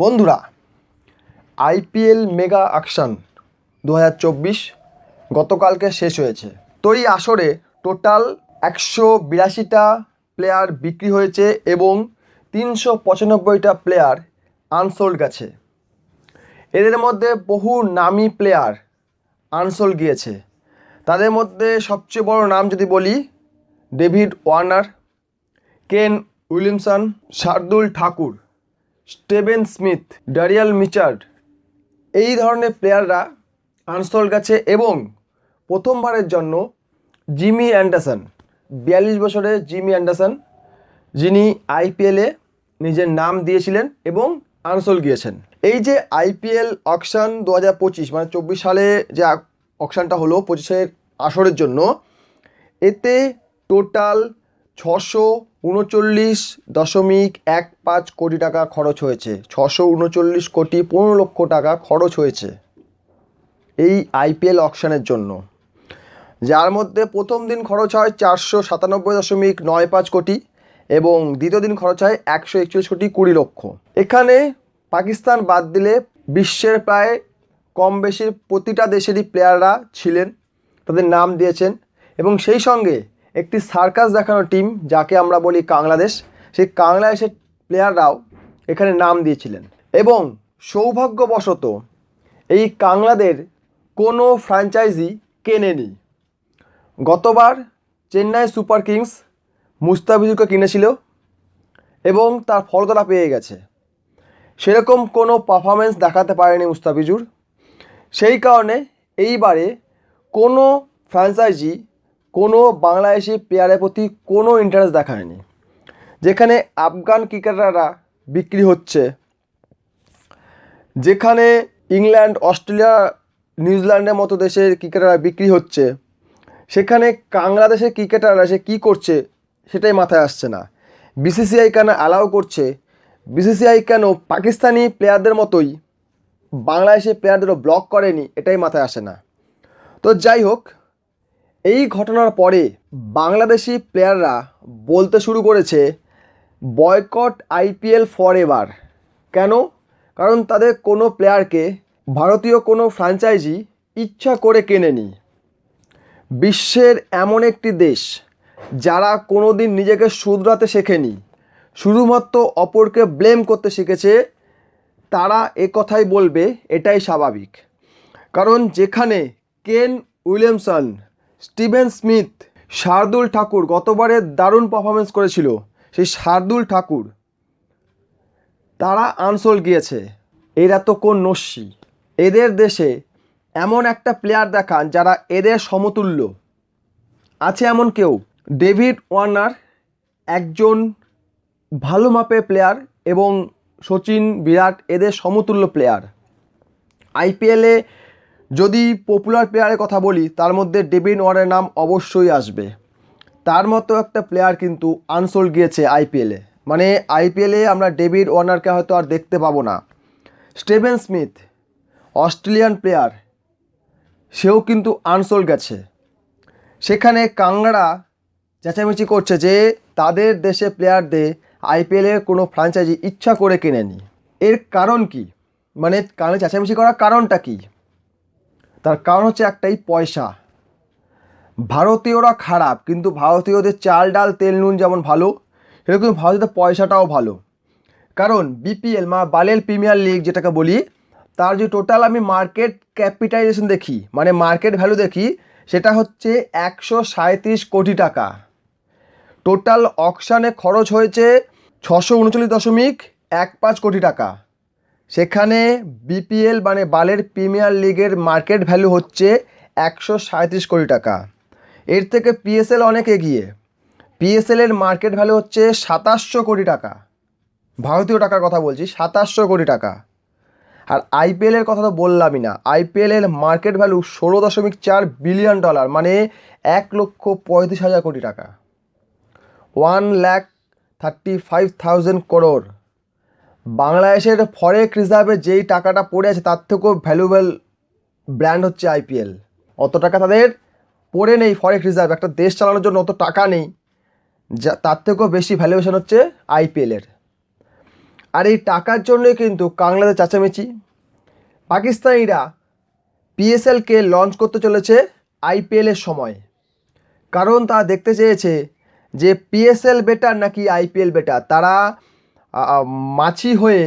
বন্ধুরা IPL mega action দু গতকালকে শেষ হয়েছে। তো এই আসরে টোটাল একশো বিরাশিটা প্লেয়ার বিক্রি হয়েছে এবং তিনশো পঁচানব্বইটা প্লেয়ার আনসোল্ড গেছে। এদের মধ্যে বহু নামি প্লেয়ার আনসোল্ড গিয়েছে। তাদের মধ্যে সবচেয়ে বড় নাম যদি বলি, David Warner, Kane Williamson, Shardul Thakur. Steven Smith Daryl Mitchell. এই ধরনের প্লেয়াররা আনস্টল গেছে এবং প্রথমবারের জন্য জিমি অ্যান্ডারসন, বিয়াল্লিশ বছরের জিমি অ্যান্ডারসন, যিনি আইপিএলে নিজের নাম দিয়েছিলেন এবং আনসোল গিয়েছেন। এই যে আইপিএল অকশান দু হাজার পঁচিশ মানে চব্বিশ সালে যে অকশনটা হলো পঁচিশের আসরের জন্য, এতে টোটাল ছশো উনচল্লিশ দশমিক এক পাঁচ কোটি টাকা খরচ হয়েছে। ছশো উনচল্লিশ কোটি পনেরো লক্ষ টাকা খরচ হয়েছে এই আইপিএল অকশানের জন্য। যার মধ্যে প্রথম দিন খরচ হয় চারশো সাতানব্বই দশমিক নয় পাঁচ কোটি এবং দ্বিতীয় দিন খরচ হয় একশো একচল্লিশ কোটি কুড়ি লক্ষ। এখানে পাকিস্তান বাদ দিলে বিশ্বের প্রায় কম বেশি প্রতিটা দেশেরই প্লেয়াররা ছিলেন, তাদের নাম দিয়েছেন এবং সেই সঙ্গে একটি সার্কাস দেখানো টিম, যাকে আমরা বলি বাংলাদেশ সেই বাংলাদেশের প্লেয়াররাও এখানে নাম দিয়েছিলেন। এবং সৌভাগ্যবশত এই কাংলাদের কোনো ফ্র্যাঞ্চাইজি কেনেনি। গতবার চেন্নাই সুপার কিংস মুস্তাফিজুরকে কিনেছিল এবং তার ফল তারা পেয়ে গেছে। সেরকম কোনো পারফরমেন্স দেখাতে পারেনি মুস্তাফিজুর। সেই কারণে এইবারে কোনো ফ্র্যাঞ্চাইজি কোনো বাংলাদেশি প্লেয়ারের প্রতি কোনো ইন্টারেস্ট দেখায়নি। যেখানে আফগান ক্রিকেটাররা বিক্রি হচ্ছে, যেখানে ইংল্যান্ড, অস্ট্রেলিয়া, নিউজিল্যান্ডের মতো দেশের ক্রিকেটাররা বিক্রি হচ্ছে, সেখানে বাংলাদেশের ক্রিকেটাররা সে কী করছে সেটাই মাথায় আসছে না। বিসিসিআই কেন অ্যালাউ করছে? বিসিসিআই কেন পাকিস্তানি প্লেয়ারদের মতোই বাংলাদেশের প্লেয়ারদেরও ব্লক করেনি? এটাই মাথায় আসে না। তো যাই হোক এই ঘটনার পরে বাংলাদেশি প্লেয়াররা বলতে শুরু করেছে, বয়কট আইপিএল ফর এভার কেন? কারণ তাদের কোনো প্লেয়ারকে ভারতীয় কোনো ফ্র্যাঞ্চাইজি ইচ্ছা করে কেনেনি। বিশ্বের এমন একটি দেশ যারা কোনো দিন নিজেকে শুধরাতে শেখেনি, শুধুমাত্র অপরকে ব্লেম করতে শিখেছে, তারা এ কথাই বলবে, এটাই স্বাভাবিক। কারণ যেখানে Kane Williamson Steven Smith, Shardul Thakur গতবারে দারুণ পারফরমেন্স করেছিল, সেই শার্দুল ঠাকুর। তারা আনসোল গিয়েছে, এরা তো কোন নস্যি। এদের দেশে এমন একটা প্লেয়ার দেখান যারা এদের সমতুল্য। আছে এমন কেউ? ডেভিড ওয়ার্নার একজন ভালো মাপের প্লেয়ার এবং সচিন বিরাট এদের সমতুল্য প্লেয়ার আইপিএলে যদি পপুলার প্লেয়ারের কথা বলি, তার মধ্যে ডেভিড ওয়ার্নের নাম অবশ্যই আসবে। তার মতো একটা প্লেয়ার কিন্তু আনসোল গিয়েছে আইপিএলে মানে আইপিএলে আমরা ডেভিড ওয়ার্নারকে হয়তো আর দেখতে পাবো না। স্টেভেন স্মিথ অস্ট্রেলিয়ান প্লেয়ার সেও কিন্তু আনসোল গেছে। সেখানে কাংড়া চেঁচামেচি করছে যে, তাদের দেশে প্লেয়ারদের আইপিএলের কোনো ফ্র্যাঞ্চাইজি ইচ্ছা করে কেনেনি। এর কারণ কি? মানে কানে চেঁচামেচি করার কারণটা কি? তার কারণ হচ্ছে একটাই পয়সা। ভারতীয়রা খারাপ, কিন্তু ভারতীয়দের চাল ডাল, তেল, নুন যেমন ভালো, সেরকম ভারতীয়দের পয়সাটাও ভালো। কারণ বিপিএল মা বালের প্রিমিয়ার লিগ যেটাকে বলি, তার যে টোটাল আমি মার্কেট ক্যাপিটাইজেশন দেখি মানে মার্কেট ভ্যালু দেখি, সেটা হচ্ছে একশো সাঁত্রিশ কোটি টাকা। টোটাল অকশানে খরচ হয়েছে ছশো উনচল্লিশ দশমিক এক পাঁচ কোটি টাকা। সেখানে বিপিএল মানে বালের প্রিমিয়ার লিগের মার্কেট ভ্যালু হচ্ছে একশো সাঁত্রিশ কোটি টাকা। এর থেকে পিএসএল অনেক এগিয়ে। পিএসএলের মার্কেট ভ্যালু হচ্ছে সাতাশশো কোটি টাকা। ভারতীয় টাকার কথা বলছি, সাতাশশো কোটি টাকা। আর আইপিএলের কথা তো বললামই না। আইপিএলের মার্কেট ভ্যালু ষোলো দশমিক চার বিলিয়ন ডলার মানে এক লক্ষ পঁয়ত্রিশ হাজার কোটি টাকা। One lakh thirty five thousand crore. বাংলাদেশের ফরেক রিজার্ভে যেই টাকাটা পড়ে আছে, তার থেকেও ভ্যালুয়েবল ব্র্যান্ড হচ্ছে আইপিএল অত টাকা তাদের পড়ে নেই ফরেক রিজার্ভ একটা দেশ চালানোর জন্য অত টাকা নেই, যা, তার থেকেও বেশি ভ্যালুয়েশন হচ্ছে আইপিএলের আর এই টাকার জন্যই কিন্তু কাংলাতে চাচামেচি। পাকিস্তানিরা পিএসএলকে লঞ্চ করতে চলেছে আইপিএলের সময়। কারণ তারা দেখতে চেয়েছে যে পিএসএল বেটার নাকি আইপিএল বেটার তারা মাছি হয়ে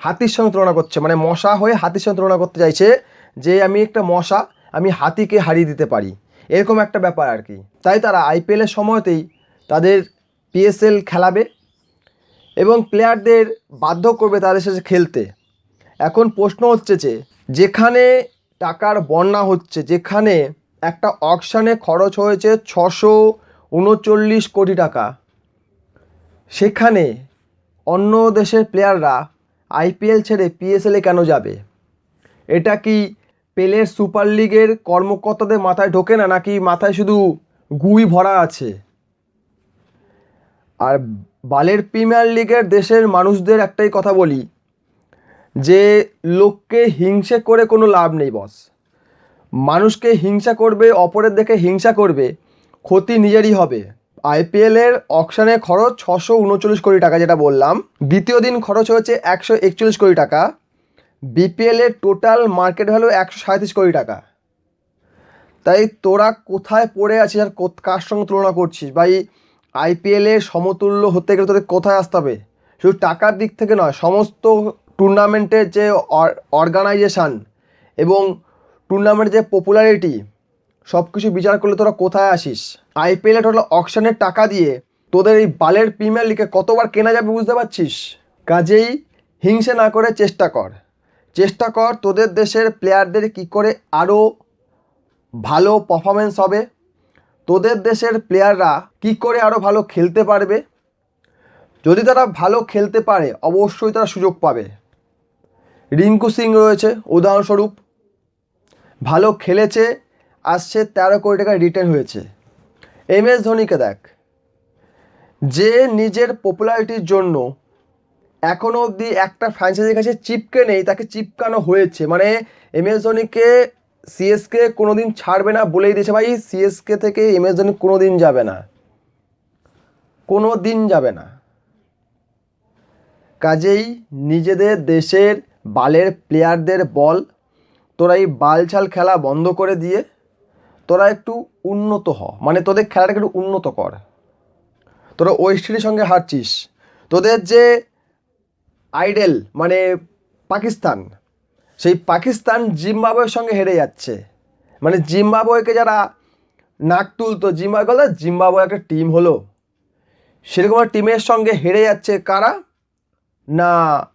হাতির সঙ্গে তুলনা করছে মানে মশা হয়ে হাতির সঙ্গে তুলনা করতে চাইছে যে আমি একটা মশা, আমি হাতিকে হারিয়ে দিতে পারি। এরকম একটা ব্যাপার আর কি। তাই তারা আইপিএলের সময়তেই তাদের পিএসএল খেলাবে এবং প্লেয়ারদের বাধ্য করবে তাদের সাথে খেলতে। এখন প্রশ্ন হচ্ছে যে, যেখানে টাকার বন্যা হচ্ছে, যেখানে একটা অকশানে খরচ হয়েছে ছশো উনচল্লিশ কোটি টাকা, সেখানে অন্য দেশের প্লেয়াররা আইপিএল ছেড়ে পিএসএলে কেন যাবে? এটা কি পেলের সুপার লিগের কর্মকর্তাদের মাথায় ঢোকে না নাকি মাথায় শুধু গুই ভরা আছে? আর বালের প্রিমিয়ার লিগের দেশের মানুষদের একটাই কথা বলি, যে লোককে হিংসে করে কোনো লাভ নেই বস মানুষকে হিংসা করবে, অপরের দেখে হিংসা করবে, ক্ষতি নিজেরই হবে। আইপিএলের অকশানে খরচ ছশো উনচল্লিশ কোটি টাকা যেটা বললাম। দ্বিতীয় দিন খরচ হয়েছে একশো একচল্লিশ কোটি টাকা। বিপিএলের টোটাল মার্কেট ভ্যালু একশো সাঁত্রিশ কোটি টাকা। তাই তোরা কোথায় পড়ে আছিস আর কার সঙ্গে তুলনা করছিস? বা ভাই আইপিএলের সমতুল্য হতে গেলে তোদের কোথায় আসতে হবে? শুধু টাকার দিক থেকে নয়, সমস্ত টুর্নামেন্টের যে অর্গানাইজেশান এবং টুর্নামেন্টের যে পপুলারিটি সব কিছু বিচার করলে তোরা কোথায় আসিস? আইপিএলে টোটাল অকশনের টাকা দিয়ে তোদের এই বালের প্রিমিয়ার লিগে কতবার কেনা যাবে বুঝতে পারছিস? কাজেই হিংসে না করে চেষ্টা কর। চেষ্টা কর তোদের দেশের প্লেয়ারদের কি করে আরও ভালো পারফরমেন্স হবে। তোদের দেশের প্লেয়াররা কি করে আরও ভালো খেলতে পারবে। যদি তারা ভালো খেলতে পারে, অবশ্যই তারা সুযোগ পাবে। রিঙ্কু সিং রয়েছে, উদাহরণস্বরূপ। ভালো খেলেছে আসছে তেরো কোটি টাকা রিটার্ন হয়েছে। এম এস ধোনিকে দেখ। যে নিজের পপুলারিটির জন্য এখনও অবধি একটা ফ্র্যাঞ্চাইজির কাছে চিপকে নেই, তাকে চিপকানো হয়েছে। মানে এম এস ধোনিকে সিএসকে কোনো দিন ছাড়বে না বলেই দিয়েছে ভাই। সিএসকে থেকে এম এস ধোনি কোনো দিন যাবে না। কোনো দিন যাবে না। কাজেই নিজেদের দেশের বালের প্লেয়ারদের বল, তোরা এই বালছাল খেলা বন্ধ করে দিয়ে তোরা একটু উন্নত হ। মানে তোদের খেলাটাকে একটু উন্নত কর। তোরা ওয়েস্ট ইন্ডিজের সঙ্গে হারছিস। তোদের যে আইডেল মানে পাকিস্তান, সেই পাকিস্তান জিম্বাবুয়ের সঙ্গে হেরে যাচ্ছে। মানে জিম্বাবুয়েকে যারা নাক তুলতো, জিম্বাবুয়ে জিম্বাবুয়ে একটা টিম হলো। সেরকম টিমের সঙ্গে হেরে যাচ্ছে কারা? না,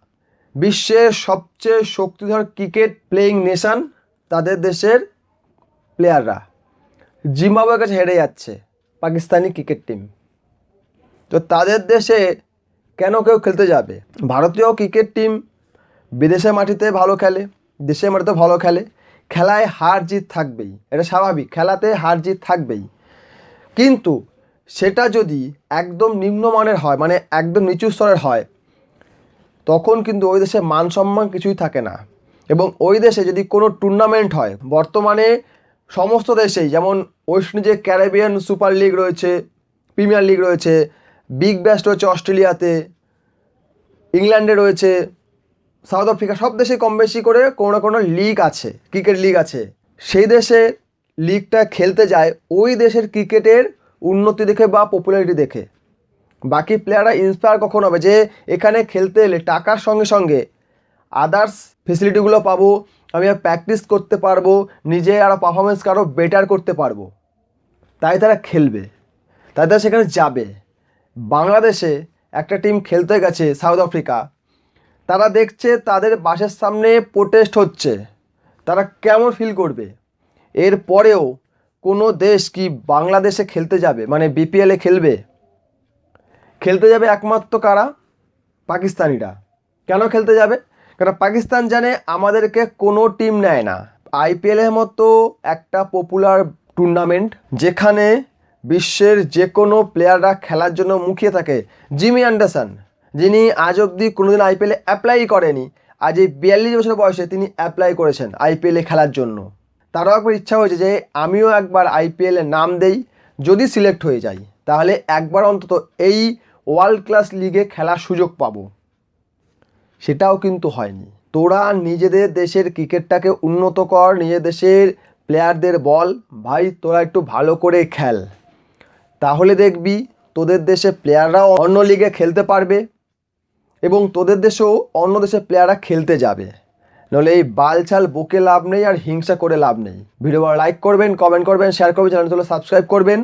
বিশ্বের সবচেয়ে শক্তিধর ক্রিকেট প্লেয়িং নেশান তাদের দেশের প্লেয়াররা জিম্বাবুয়ের কাছে হেরে যাচ্ছে পাকিস্তানি ক্রিকেট টিম। তো তাদের দেশে কেন কেউ খেলতে যাবে? ভারতীয় ক্রিকেট টিম বিদেশের মাটিতে ভালো খেলে, দেশের মাটিতে ভালো খেলে, খেলায় হার জিত থাকবেই। এটা স্বাভাবিক, খেলাতে হার জিত থাকবেই। কিন্তু সেটা যদি একদম নিম্নমানের হয় মানে একদম নিচু স্তরের হয়, তখন কিন্তু ওই দেশে মান সম্মান কিছুই থাকে না। এবং ওই দেশে যদি কোনো টুর্নামেন্ট হয়, বর্তমানে সমস্ত দেশেই, যেমন ওয়েস্ট ইন্ডিজে ক্যারিবিয়ান সুপার লিগ রয়েছে, প্রিমিয়ার লিগ রয়েছে, বিগ ব্যাস্ট রয়েছে অস্ট্রেলিয়াতে, ইংল্যান্ডে রয়েছে, সাউথ আফ্রিকা, সব দেশে কম বেশি করে কোনো না কোনো লিগ আছে, ক্রিকেট লিগ আছে। সেই দেশে লিগটা খেলতে যায়, ওই দেশের ক্রিকেটের উন্নতি দেখে বা পপুলারিটি দেখে। বাকি প্লেয়াররা ইন্সপায়ার কখন হবে যে এখানে খেলতে এলে টাকার সঙ্গে সঙ্গে আদার্স ফেসিলিটিগুলো পাবো, আমি আর প্র্যাকটিস করতে পারব, নিজে আরও পারফরমেন্সকে আরও বেটার করতে পারব। তাই তারা খেলবে, তাই তারা সেখানে যাবে। বাংলাদেশে একটা টিম খেলতে গেছে সাউথ আফ্রিকা তারা দেখছে তাদের বাসের সামনে প্রোটেস্ট হচ্ছে। তারা কেমন ফিল করবে? এর পরেও কোনো দেশ কি বাংলাদেশে খেলতে যাবে? মানে বিপিএলে খেলবে? খেলতে যাবে একমাত্র কারা? পাকিস্তানিরা। কেন খেলতে যাবে? কারণ পাকিস্তান জানে আমাদেরকে কোনো টিম নেয় না। আইপিএলের মতো একটা পপুলার টুর্নামেন্ট যেখানে বিশ্বের যে কোনো প্লেয়াররা খেলার জন্য মুখিয়ে থাকে। জিমি অ্যান্ডারসন, যিনি আজ অবধি কোনোদিন আইপিএলে অ্যাপ্লাই করেনি, আজ এই বিয়াল্লিশ বছর বয়সে তিনি অ্যাপ্লাই করেছেন আইপিএলে খেলার জন্য। তারও একবার ইচ্ছা হয়েছে যে আমিও একবার আইপিএলে নাম দেই, যদি সিলেক্ট হয়ে যাই, তাহলে একবার অন্তত এই ওয়ার্ল্ড ক্লাস লিগে খেলার সুযোগ পাবো। সেটাও কিন্তু হয়নি। তোরা নিজেদের দেশের ক্রিকেটটাকে উন্নত কর নিজের দেশের প্লেয়ারদের বল, ভাই, তোরা একটু ভালো করে খেল। তাহলে দেখবি তোদের দেশে প্লেয়াররাও অন্য লিগে খেলতে পারবে এবং তোদের দেশেও অন্য দেশের প্লেয়াররা খেলতে যাবে। নাহলে এই বালছাল বুকে লাভ নেই আর হিংসা করে লাভ নেই। ভিডিও লাইক করবেন কমেন্ট করবেন শেয়ার করবেন চ্যানেলগুলো সাবস্ক্রাইব করবেন।